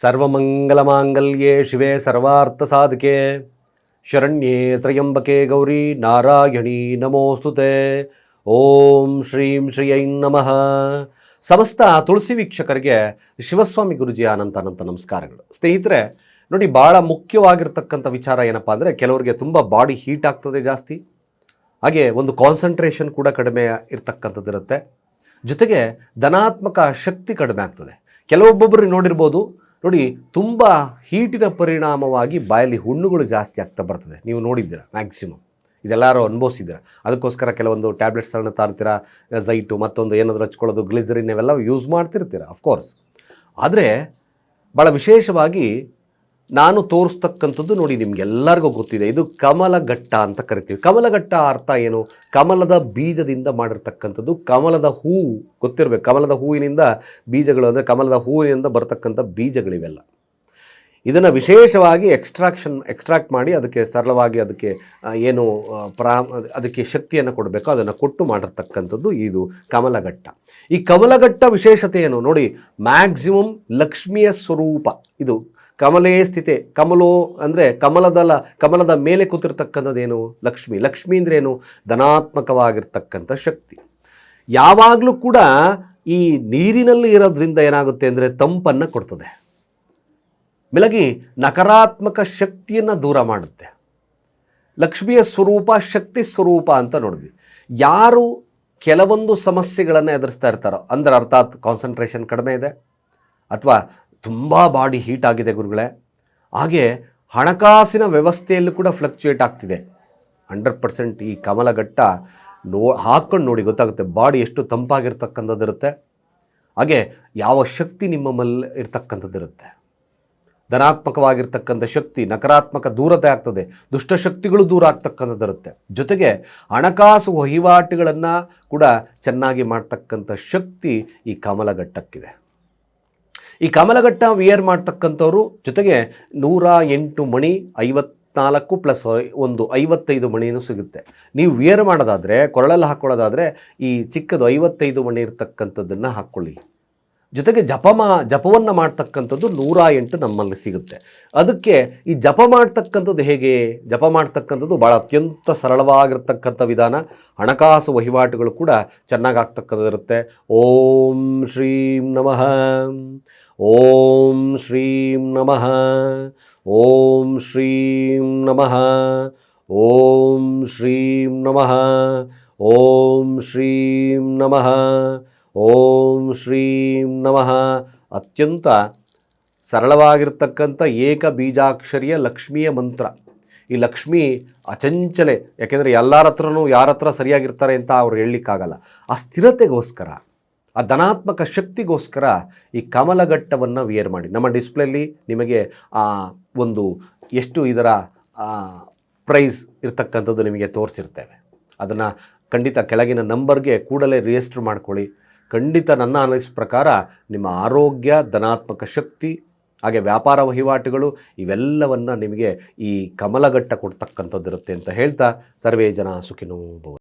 ಸರ್ವಮಂಗಲಮಾಂಗಲ್ಯೆ ಶಿವೆ ಸರ್ವಾರ್ಥಸಾಧಕೆ. ಶರಣ್ಯೇ ತ್ರಯಂಬಕೆ ಗೌರಿ ನಾರಾಯಣಿ ನಮೋಸ್ತುತೆ ಓಂ ಶ್ರೀಂ ಶ್ರೀಯೈ ನಮಃ. ಸಮಸ್ತ ತುಳಸಿ ವೀಕ್ಷಕರಿಗೆ ಶಿವಸ್ವಾಮಿ ಗುರುಜಿ ಅನಂತ ಅನಂತ ನಮಸ್ಕಾರಗಳು. ಸ್ನೇಹಿತರೆ, ನೋಡಿ ಭಾಳ ಮುಖ್ಯವಾಗಿರ್ತಕ್ಕಂಥ ವಿಚಾರ ಏನಪ್ಪ ಅಂದರೆ ಕೆಲವರಿಗೆ ತುಂಬ ಬಾಡಿ ಹೀಟ್ ಆಗ್ತದೆ ಜಾಸ್ತಿ. ಹಾಗೆ ಒಂದು ಕಾನ್ಸಂಟ್ರೇಷನ್ ಕೂಡ ಕಡಿಮೆ ಇರತಕ್ಕಂಥದ್ದಿರುತ್ತೆ ಜೊತೆಗೆ ಧನಾತ್ಮಕ ಶಕ್ತಿ ಕಡಿಮೆ ಆಗ್ತದೆ. ಕೆಲವೊಬ್ಬೊಬ್ಬರು ನೋಡಿರ್ಬೋದು ನೋಡಿ, ತುಂಬ ಹೀಟಿನ ಪರಿಣಾಮವಾಗಿ ಬಾಯಲ್ಲಿ ಹುಣ್ಣುಗಳು ಜಾಸ್ತಿ ಆಗ್ತಾ ಬರ್ತದೆ. ನೀವು ನೋಡಿದ್ದೀರ ಮ್ಯಾಕ್ಸಿಮಮ್ ಇದೆಲ್ಲರೂ ಅನುಭವಿಸಿದ್ದೀರ? ಅದಕ್ಕೋಸ್ಕರ ಕೆಲವೊಂದು ಟ್ಯಾಬ್ಲೆಟ್ಸ್ಗಳನ್ನ ತಾರ್ತೀರ ಝೈಟು ಮತ್ತೊಂದು ಏನಾದರೂ ಹಚ್ಕೊಳ್ಳೋದು ಗ್ಲಿಸರಿನ್ ಇವೆಲ್ಲ ಯೂಸ್ ಮಾಡ್ತಿರ್ತೀರ? ಅಫ್ಕೋರ್ಸ್ ಆದರೆ ಭಾಳ ವಿಶೇಷವಾಗಿ ನಾನು ತೋರಿಸ್ತಕ್ಕಂಥದ್ದು ನೋಡಿ ನಿಮಗೆಲ್ಲರಿಗೂ ಗೊತ್ತಿದೆ. ಇದು ಕಮಲಘಟ್ಟ ಅಂತ ಕರಿತೀವಿ. ಕಮಲಘಟ್ಟ ಅರ್ಥ ಏನು? ಕಮಲದ ಬೀಜದಿಂದ ಮಾಡಿರ್ತಕ್ಕಂಥದ್ದು ಕಮಲದ ಹೂವು ಗೊತ್ತಿರಬೇಕು. ಕಮಲದ ಹೂವಿನಿಂದ ಬೀಜಗಳು ಅಂದರೆ ಕಮಲದ ಹೂವಿನಿಂದ ಬರತಕ್ಕಂಥ ಬೀಜಗಳಿವೆಲ್ಲ. ಇದನ್ನು ವಿಶೇಷವಾಗಿ ಎಕ್ಸ್ಟ್ರಾಕ್ಷನ್, ಎಕ್ಸ್ಟ್ರಾಕ್ಟ್ ಮಾಡಿ ಅದಕ್ಕೆ ಸರಳವಾಗಿ ಅದಕ್ಕೆ ಏನು ಪ್ರಾ, ಅದಕ್ಕೆ ಶಕ್ತಿಯನ್ನು ಕೊಡಬೇಕು. ಅದನ್ನು ಕೊಟ್ಟು ಮಾಡಿರ್ತಕ್ಕಂಥದ್ದು ಇದು ಕಮಲಘಟ್ಟ. ಈ ಕಮಲಘಟ್ಟ ವಿಶೇಷತೆ ಏನು? ನೋಡಿ, ಮ್ಯಾಕ್ಸಿಮಮ್ ಲಕ್ಷ್ಮಿಯ ಸ್ವರೂಪ. ಇದು ಕಮಲೇ ಸ್ಥಿತೆ. ಕಮಲೋ ಅಂದರೆ ಕಮಲದಲ್ಲ ಕಮಲದ ಮೇಲೆ ಕೂತಿರ್ತಕ್ಕಂಥದ್ದೇನು? ಲಕ್ಷ್ಮಿ. ಲಕ್ಷ್ಮಿ ಅಂದ್ರೆ ಏನು? ಧನಾತ್ಮಕವಾಗಿರ್ತಕ್ಕಂಥ ಶಕ್ತಿ. ಯಾವಾಗಲೂ ಕೂಡ ಈ ನೀರಿನಲ್ಲಿ ಇರೋದ್ರಿಂದ ಏನಾಗುತ್ತೆ ಅಂದರೆ ತಂಪನ್ನು ಕೊಡ್ತದೆ. ಮೆಲಗಿ ನಕಾರಾತ್ಮಕ ಶಕ್ತಿಯನ್ನು ದೂರ ಮಾಡುತ್ತೆ. ಲಕ್ಷ್ಮಿಯ ಸ್ವರೂಪ ಶಕ್ತಿ ಸ್ವರೂಪ ಅಂತ ನೋಡಿದ್ವಿ. ಯಾರು ಕೆಲವೊಂದು ಸಮಸ್ಯೆಗಳನ್ನು ಎದುರಿಸ್ತಾ ಇರ್ತಾರೋ, ಅಂದರೆ ಅರ್ಥಾತ್ ಕಾನ್ಸಂಟ್ರೇಷನ್ ಕಡಿಮೆ ಇದೆ. ಅಥವಾ ತುಂಬ ಬಾಡಿ ಹೀಟ್ ಆಗಿದೆ ಗುರುಗಳೇ. ಹಾಗೆ ಹಣಕಾಸಿನ ವ್ಯವಸ್ಥೆಯಲ್ಲೂ ಕೂಡ ಫ್ಲಕ್ಚುಯೇಟ್ ಆಗ್ತಿದೆ. ಹಂಡ್ರೆಡ್ ಪರ್ಸೆಂಟ್ ಈ ಕಮಲಘಟ್ಟ ನೋ, ಹಾಕ್ಕೊಂಡು ನೋಡಿ ಗೊತ್ತಾಗುತ್ತೆ ಬಾಡಿ ಎಷ್ಟು ತಂಪಾಗಿರ್ತಕ್ಕಂಥದ್ದಿರುತ್ತೆ ಹಾಗೆ ಯಾವ ಶಕ್ತಿ ನಿಮ್ಮ ಮೇಲೆ ಇರ್ತಕ್ಕಂಥದ್ದಿರುತ್ತೆ ಧನಾತ್ಮಕವಾಗಿರ್ತಕ್ಕಂಥ ಶಕ್ತಿ ನಕಾರಾತ್ಮಕ ದೂರತೆ ಆಗ್ತದೆ. ದುಷ್ಟಶಕ್ತಿಗಳು ದೂರ ಆಗ್ತಕ್ಕಂಥದ್ದಿರುತ್ತೆ ಜೊತೆಗೆ ಹಣಕಾಸು ವಹಿವಾಟುಗಳನ್ನು ಕೂಡ ಚೆನ್ನಾಗಿ ಮಾಡ್ತಕ್ಕಂಥ ಶಕ್ತಿ ಈ ಕಮಲಘಟ್ಟಕ್ಕಿದೆ. ಈ ಕಮಲಘಟ್ಟ ವಿಯರ್ ಮಾಡ್ತಕ್ಕಂಥವ್ರು ಜೊತೆಗೆ ನೂರ ಎಂಟು ಮಣಿ, ಐವತ್ನಾಲ್ಕು ಪ್ಲಸ್ ಒಂದು ಐವತ್ತೈದು ಮಣಿನೂ ಸಿಗುತ್ತೆ. ನೀವು ವಿಯರ್ ಮಾಡೋದಾದರೆ, ಕೊರಳಲ್ಲಿ ಹಾಕ್ಕೊಳ್ಳೋದಾದರೆ ಈ ಚಿಕ್ಕದು ಐವತ್ತೈದು ಮಣಿ ಇರತಕ್ಕಂಥದ್ದನ್ನು ಹಾಕ್ಕೊಳ್ಳಿ. ಜೊತೆಗೆ ಜಪಮಾ, ಜಪವನ್ನು ಮಾಡ್ತಕ್ಕಂಥದ್ದು ನೂರ ಎಂಟು ನಮ್ಮಲ್ಲಿ ಸಿಗುತ್ತೆ. ಅದಕ್ಕೆ ಈ ಜಪ ಮಾಡ್ತಕ್ಕಂಥದ್ದು ಹೇಗೆ? ಜಪ ಮಾಡ್ತಕ್ಕಂಥದ್ದು ಭಾಳ ಅತ್ಯಂತ ಸರಳವಾಗಿರ್ತಕ್ಕಂಥ ವಿಧಾನ. ಹಣಕಾಸು ವಹಿವಾಟುಗಳು ಕೂಡ ಚೆನ್ನಾಗಿ ಆಗ್ತಕ್ಕಂಥದ್ದಿರುತ್ತೆ. ಓಂ ಶ್ರೀಂ ನಮಃ. ಓಂ ಶ್ರೀಂ ನಮಃ. ಓಂ ಶ್ರೀಂ ನಮಃ. ಓಂ ಶ್ರೀಂ ನಮಃ. ಓಂ ಶ್ರೀಂ ನಮಃ. ಓಂ ಶ್ರೀಂ ನಮಃ. ಅತ್ಯಂತ ಸರಳವಾಗಿರ್ತಕ್ಕಂಥ ಏಕ ಬೀಜಾಕ್ಷರಿಯ ಲಕ್ಷ್ಮಿಯ ಮಂತ್ರ. ಈ ಲಕ್ಷ್ಮಿ ಅಚಂಚಲೆ, ಯಾಕೆಂದರೆ ಎಲ್ಲರ ಹತ್ರನೂ ಯಾರ ಹತ್ರ ಸರಿಯಾಗಿರ್ತಾರೆ ಅಂತ ಅವ್ರು ಹೇಳಲಿಕ್ಕಾಗಲ್ಲ. ಆ ಸ್ಥಿರತೆಗೋಸ್ಕರ, ಆ ಧನಾತ್ಮಕ ಶಕ್ತಿಗೋಸ್ಕರ ಈ ಕಮಲಘಟ್ಟವನ್ನು ವಿಯರ್ ಮಾಡಿ. ನಮ್ಮ ಡಿಸ್ಪ್ಲೇಲಿ ನಿಮಗೆ ಆ ಒಂದು ಎಷ್ಟು ಇದರ ಪ್ರೈಸ್ ಇರ್ತಕ್ಕಂಥದ್ದು ನಿಮಗೆ ತೋರಿಸಿರ್ತೇವೆ. ಅದನ್ನು ಖಂಡಿತ ಕೆಳಗಿನ ನಂಬರ್ಗೆ ಕೂಡಲೇ ರಿಜಿಸ್ಟರ್ ಮಾಡ್ಕೊಳ್ಳಿ. ಖಂಡಿತ ನನ್ನ ಅನಿಸ್ ಪ್ರಕಾರ ನಿಮ್ಮ ಆರೋಗ್ಯ, ಧನಾತ್ಮಕ ಶಕ್ತಿ, ಹಾಗೆ ವ್ಯಾಪಾರ ವಹಿವಾಟುಗಳು ಇವೆಲ್ಲವನ್ನು ನಿಮಗೆ ಈ ಕಮಲಘಟ್ಟ ಕೊಡ್ತಕ್ಕಂಥದ್ದಿರುತ್ತೆ ಅಂತ ಹೇಳ್ತಾ ಸರ್ವೇ ಜನ ಸುಖಿನೋ ಭವ